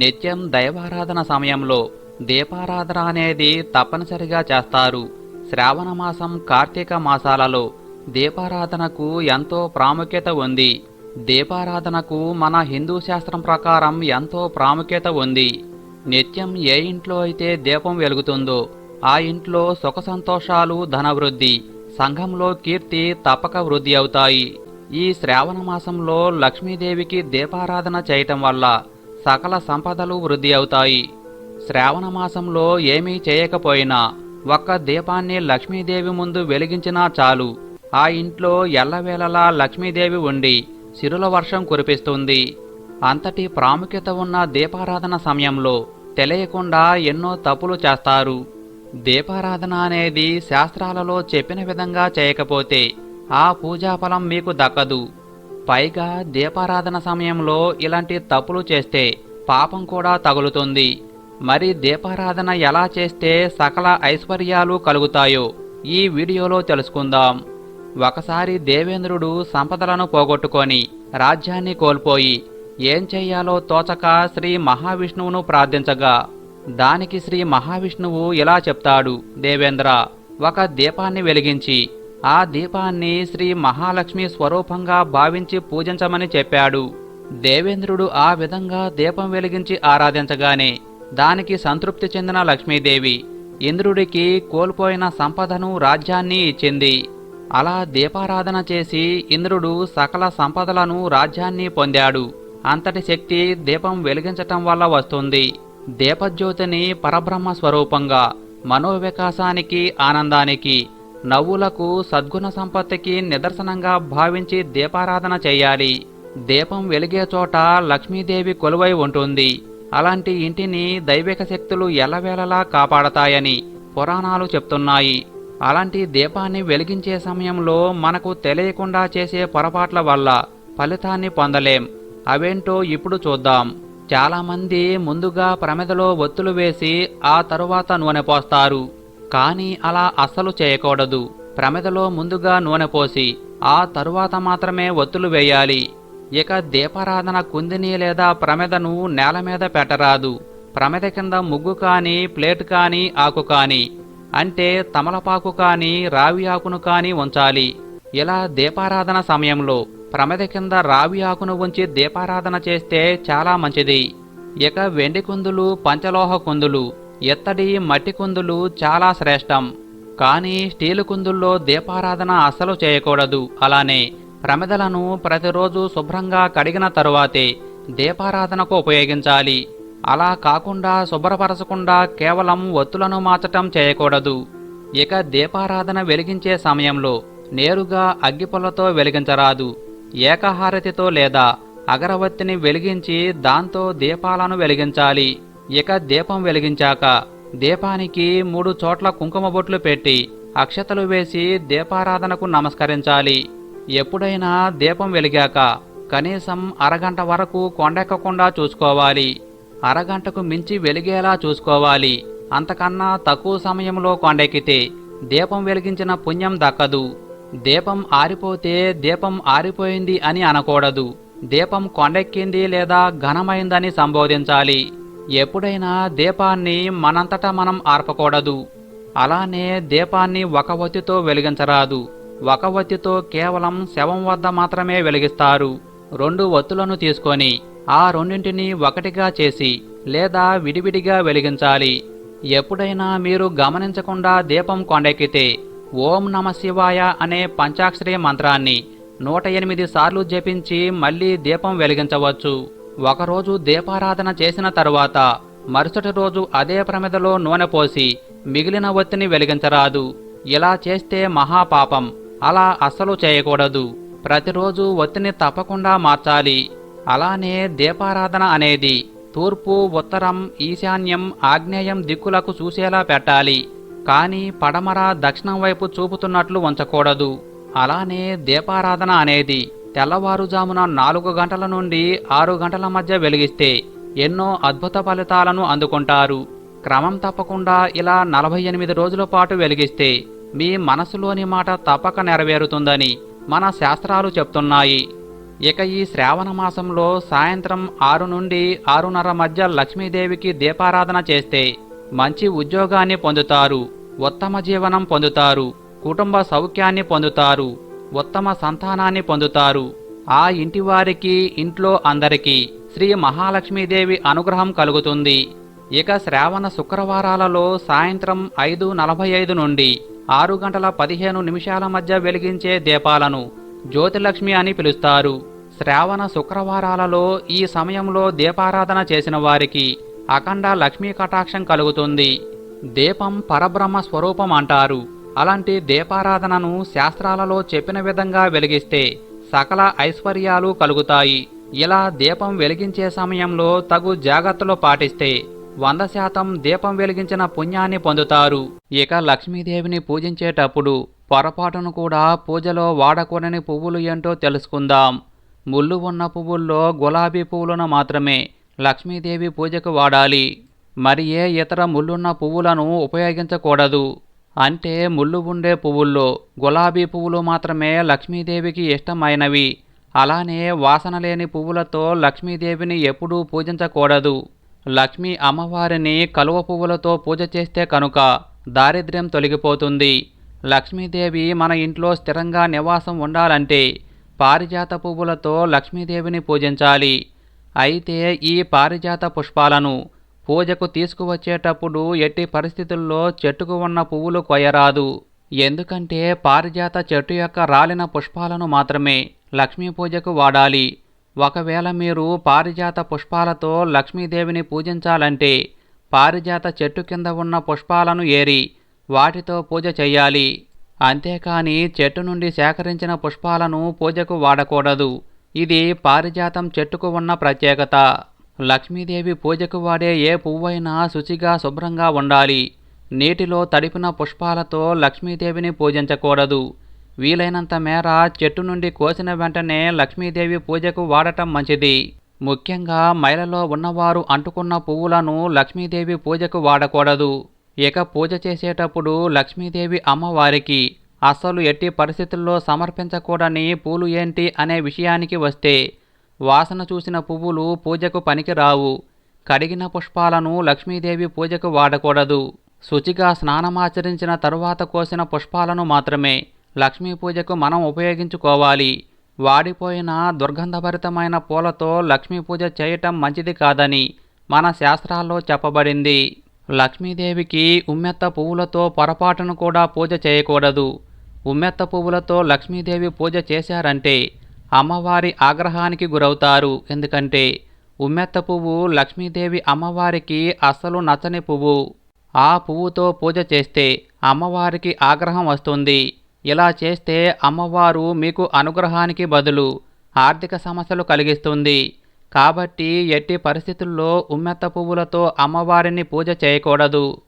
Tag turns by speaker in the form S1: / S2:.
S1: నిత్యం దైవారాధన సమయంలో దీపారాధన అనేది తప్పనిసరిగా చేస్తారు. శ్రావణ మాసం కార్తీక మాసాలలో దీపారాధనకు ఎంతో ప్రాముఖ్యత ఉంది. దీపారాధనకు మన హిందూ శాస్త్రం ప్రకారం ఎంతో ప్రాముఖ్యత ఉంది. నిత్యం ఏ ఇంట్లో అయితే దీపం వెలుగుతుందో ఆ ఇంట్లో సుఖ సంతోషాలు ధనవృద్ధి సంఘంలో కీర్తి తప్పక వృద్ధి అవుతాయి. ఈ శ్రావణ మాసంలో లక్ష్మీదేవికి దీపారాధన చేయటం వల్ల సకల సంపదలు వృద్ధి అవుతాయి. శ్రావణ మాసంలో ఏమీ చేయకపోయినా ఒక్క దీపాన్ని లక్ష్మీదేవి ముందు వెలిగించినా చాలు. ఆ ఇంట్లో ఎల్లవేళలా లక్ష్మీదేవి ఉండి సిరుల వర్షం కురిపిస్తుంది. అంతటి ప్రాముఖ్యత ఉన్న దీపారాధన సమయంలో తెలియకుండా ఎన్నో తప్పులు చేస్తారు. దీపారాధన అనేది శాస్త్రాలలో చెప్పిన విధంగా చేయకపోతే ఆ పూజాఫలం మీకు దక్కదు. పైగా దీపారాధన సమయంలో ఇలాంటి తప్పులు చేస్తే పాపం కూడా తగులుతుంది. మరి దీపారాధన ఎలా చేస్తే సకల ఐశ్వర్యాలు కలుగుతాయో ఈ వీడియోలో తెలుసుకుందాం. ఒకసారి దేవేంద్రుడు సంపదలను పోగొట్టుకొని రాజ్యాన్ని కోల్పోయి ఏం చెయ్యాలో తోచక శ్రీ మహావిష్ణువును ప్రార్థించగా దానికి శ్రీ మహావిష్ణువు ఇలా చెప్తాడు దేవేంద్ర ఒక దీపాన్ని వెలిగించి ఆ దీపాన్ని శ్రీ మహాలక్ష్మి స్వరూపంగా భావించి పూజించమని చెప్పాడు. దేవేంద్రుడు ఆ విధంగా దీపం వెలిగించి ఆరాధించగానే దానికి సంతృప్తి చెందిన లక్ష్మీదేవి ఇంద్రుడికి కోల్పోయిన సంపదను రాజ్యాన్ని ఇచ్చింది. అలా దీపారాధన చేసి ఇంద్రుడు సకల సంపదలను రాజ్యాన్ని పొందాడు. అంతటి శక్తి దీపం వెలిగించటం వల్ల వస్తుంది. దీపజ్యోతిని పరబ్రహ్మ స్వరూపంగా మనోవికాసానికి ఆనందానికి నవ్వులకు సద్గుణ సంపత్తికి నిదర్శనంగా భావించి దీపారాధన చేయాలి. దీపం వెలిగే చోట లక్ష్మీదేవి కొలువై ఉంటుంది. అలాంటి ఇంటిని దైవిక శక్తులు ఎల్లవేళలా కాపాడతాయని పురాణాలు చెప్తున్నాయి. అలాంటి దీపాన్ని వెలిగించే సమయంలో మనకు తెలియకుండా చేసే పొరపాట్ల వల్ల ఫలితాన్ని పొందలేం. అవేంటో ఇప్పుడు చూద్దాం. చాలామంది ముందుగా ప్రమిదలో ఒత్తులు వేసి ఆ తరువాత నూనె పోస్తారు. కానీ అలా అస్సలు చేయకూడదు. ప్రమిదలో ముందుగా నూనె పోసి ఆ తరువాత మాత్రమే ఒత్తులు వేయాలి. ఇక దీపారాధన కుందిని లేదా ప్రమిదను నేల మీద పెట్టరాదు. ప్రమిద కింద ముగ్గు కానీ ప్లేట్ కానీ ఆకు కానీ అంటే తమలపాకు కానీ రావి ఆకును కానీ ఉంచాలి. ఇలా దీపారాధన సమయంలో ప్రమిద కింద రావి ఆకును ఉంచి దీపారాధన చేస్తే చాలా మంచిది. ఇక వెండి కుందులు పంచలోహ కుందులు ఇత్తడి మట్టి కుందులు చాలా శ్రేష్టం. కానీ స్టీలు కుందుల్లో దీపారాధన అస్సలు చేయకూడదు. అలానే ప్రమిదలను ప్రతిరోజు శుభ్రంగా కడిగిన తరువాతే దీపారాధనకు ఉపయోగించాలి. అలా కాకుండా శుభ్రపరచకుండా కేవలం ఒత్తులను మార్చటం చేయకూడదు. ఇక దీపారాధన వెలిగించే సమయంలో నేరుగా అగ్గిపుల్లతో వెలిగించరాదు. ఏకహారతితో లేదా అగరవత్తిని వెలిగించి దాంతో దీపాలను వెలిగించాలి. ఇక దీపం వెలిగించాక దీపానికి మూడు చోట్ల కుంకుమ బొట్లు పెట్టి అక్షతలు వేసి దీపారాధనకు నమస్కరించాలి. ఎప్పుడైనా దీపం వెలిగాక కనీసం అరగంట వరకు కొండెక్కకుండా చూసుకోవాలి. అరగంటకు మించి వెలిగేలా చూసుకోవాలి. అంతకన్నా తక్కువ సమయంలో కొండెక్కితే దీపం వెలిగించిన పుణ్యం దక్కదు. దీపం ఆరిపోతే దీపం ఆరిపోయింది అని అనకూడదు. దీపం కొండెక్కింది లేదా ఘనమైందని సంబోధించాలి. ఎప్పుడైనా దీపాన్ని మనంతటా మనం ఆర్పకూడదు. అలానే దీపాన్ని ఒక ఒత్తితో వెలిగించరాదు. ఒక ఒత్తితో కేవలం శవం వద్ద మాత్రమే వెలిగిస్తారు. రెండు ఒత్తులను తీసుకొని ఆ రెండింటిని ఒకటిగా చేసి లేదా విడివిడిగా వెలిగించాలి. ఎప్పుడైనా మీరు గమనించకుండా దీపం కొండెక్కితే ఓం నమ శివాయ అనే పంచాక్షరి మంత్రాన్ని నూట ఎనిమిది సార్లు జపించి మళ్ళీ దీపం వెలిగించవచ్చు. ఒకరోజు దీపారాధన చేసిన తరువాత మరుసటి రోజు అదే ప్రమిదలో నూనె పోసి మిగిలిన ఒత్తిని వెలిగించరాదు. ఇలా చేస్తే మహాపాపం. అలా అస్సలు చేయకూడదు. ప్రతిరోజు ఒత్తిని తప్పకుండా మార్చాలి. అలానే దీపారాధన అనేది తూర్పు ఉత్తరం ఈశాన్యం ఆగ్నేయం దిక్కులకు చూసేలా పెట్టాలి. కానీ పడమర దక్షిణం వైపు చూపుతున్నట్లు ఉంచకూడదు. అలానే దీపారాధన అనేది తెల్లవారుజామున నాలుగు గంటల నుండి ఆరు గంటల మధ్య వెలిగిస్తే ఎన్నో అద్భుత ఫలితాలను అందుకుంటారు. క్రమం తప్పకుండా ఇలా నలభై ఎనిమిది రోజుల పాటు వెలిగిస్తే మీ మనసులోని మాట తప్పక నెరవేరుతుందని మన శాస్త్రాలు చెప్తున్నాయి. ఇక ఈ శ్రావణ మాసంలో సాయంత్రం ఆరు నుండి ఆరున్నర మధ్య లక్ష్మీదేవికి దీపారాధన చేస్తే మంచి ఉద్యోగాన్ని పొందుతారు ఉత్తమ జీవనం పొందుతారు కుటుంబ సౌఖ్యాన్ని పొందుతారు ఉత్తమ సంతానాన్ని పొందుతారు. ఆ ఇంటి వారికి ఇంట్లో అందరికీ శ్రీ మహాలక్ష్మీదేవి అనుగ్రహం కలుగుతుంది. ఇక శ్రావణ శుక్రవారాలలో సాయంత్రం ఐదు నలభై ఐదు నుండి ఆరు గంటల పదిహేను నిమిషాల మధ్య వెలిగించే దీపాలను జ్యోతిలక్ష్మి అని పిలుస్తారు. శ్రావణ శుక్రవారాలలో ఈ సమయంలో దీపారాధన చేసిన వారికి అఖండ లక్ష్మీ కటాక్షం కలుగుతుంది. దీపం పరబ్రహ్మ స్వరూపం అంటారు. అలాంటి దీపారాధనను శాస్త్రాలలో చెప్పిన విధంగా వెలిగిస్తే సకల ఐశ్వర్యాలు కలుగుతాయి. ఇలా దీపం వెలిగించే సమయంలో తగు జాగ్రత్తలు పాటిస్తే వంద శాతం దీపం వెలిగించిన పుణ్యాన్ని పొందుతారు. ఇక లక్ష్మీదేవిని పూజించేటప్పుడు పొరపాటును కూడా పూజలో వాడకూడని పువ్వులు ఏంటో తెలుసుకుందాం. ముళ్ళు ఉన్న పువ్వుల్లో గులాబీ పువ్వులను మాత్రమే లక్ష్మీదేవి పూజకు వాడాలి. మరి ఏ ఇతర ముళ్ళున్న పువ్వులను ఉపయోగించకూడదు. అంటే ముళ్ళు ఉండే పువ్వుల్లో గులాబీ పువ్వులు మాత్రమే లక్ష్మీదేవికి ఇష్టమైనవి. అలానే వాసన లేని పువ్వులతో లక్ష్మీదేవిని ఎప్పుడూ పూజించకూడదు. లక్ష్మీ అమ్మవారిని కలువ పువ్వులతో పూజ చేస్తే కనుక దారిద్ర్యం తొలగిపోతుంది. లక్ష్మీదేవి మన ఇంట్లో స్థిరంగా నివాసం ఉండాలంటే పారిజాత పువ్వులతో లక్ష్మీదేవిని పూజించాలి. అయితే ఈ పారిజాత పుష్పాలను పూజకు తీసుకువచ్చేటప్పుడు ఎట్టి పరిస్థితుల్లో చెట్టుకు ఉన్న పువ్వులు కొయ్యరాదు. ఎందుకంటే పారిజాత చెట్టు యొక్క రాలిన పుష్పాలను మాత్రమే లక్ష్మీ పూజకు వాడాలి. ఒకవేళ మీరు పారిజాత పుష్పాలతో లక్ష్మీదేవిని పూజించాలంటే పారిజాత చెట్టు కింద ఉన్న పుష్పాలను ఏరి వాటితో పూజ చెయ్యాలి. అంతేకాని చెట్టు నుండి సేకరించిన పుష్పాలను పూజకు వాడకూడదు. ఇది పారిజాతం చెట్టుకు ఉన్న ప్రత్యేకత. లక్ష్మీదేవి పూజకు వాడే ఏ పువ్వైనా శుచిగా శుభ్రంగా ఉండాలి. నీటిలో తడిపిన పుష్పాలతో లక్ష్మీదేవిని పూజించకూడదు. వీలైనంత మేర చెట్టు నుండి కోసిన వెంటనే లక్ష్మీదేవి పూజకు వాడటం మంచిది. ముఖ్యంగా మైలలో ఉన్నవారు అంటుకున్న పువ్వులను లక్ష్మీదేవి పూజకు వాడకూడదు. ఇక పూజ చేసేటప్పుడు లక్ష్మీదేవి అమ్మవారికి అస్సలు ఎట్టి పరిస్థితుల్లో సమర్పించకూడని పూలు ఏంటి అనే విషయానికి వస్తే వాసన చూసిన పువ్వులు పూజకు పనికిరావు. కడిగిన పుష్పాలను లక్ష్మీదేవి పూజకు వాడకూడదు. శుచిగా స్నానమాచరించిన తరువాత కోసిన పుష్పాలను మాత్రమే లక్ష్మీ పూజకు మనం ఉపయోగించుకోవాలి. వాడిపోయిన దుర్గంధభరితమైన పూలతో లక్ష్మీ పూజ చేయటం మంచిది కాదని మన శాస్త్రాల్లో చెప్పబడింది. లక్ష్మీదేవికి ఉమ్మెత్త పువ్వులతో పొరపాటును కూడా పూజ చేయకూడదు. ఉమ్మెత్త పువ్వులతో లక్ష్మీదేవి పూజ చేశారంటే అమ్మవారి ఆగ్రహానికి గురవుతారు. ఎందుకంటే ఉమ్మెత్త పువ్వు లక్ష్మీదేవి అమ్మవారికి అస్సలు నచ్చని పువ్వు. ఆ పువ్వుతో పూజ చేస్తే అమ్మవారికి ఆగ్రహం వస్తుంది. ఇలా చేస్తే అమ్మవారు మీకు అనుగ్రహానికి బదులు ఆర్థిక సమస్యలు కలిగిస్తుంది. కాబట్టి ఎట్టి పరిస్థితుల్లో ఉమ్మెత్త పువ్వులతో అమ్మవారిని పూజ చేయకూడదు.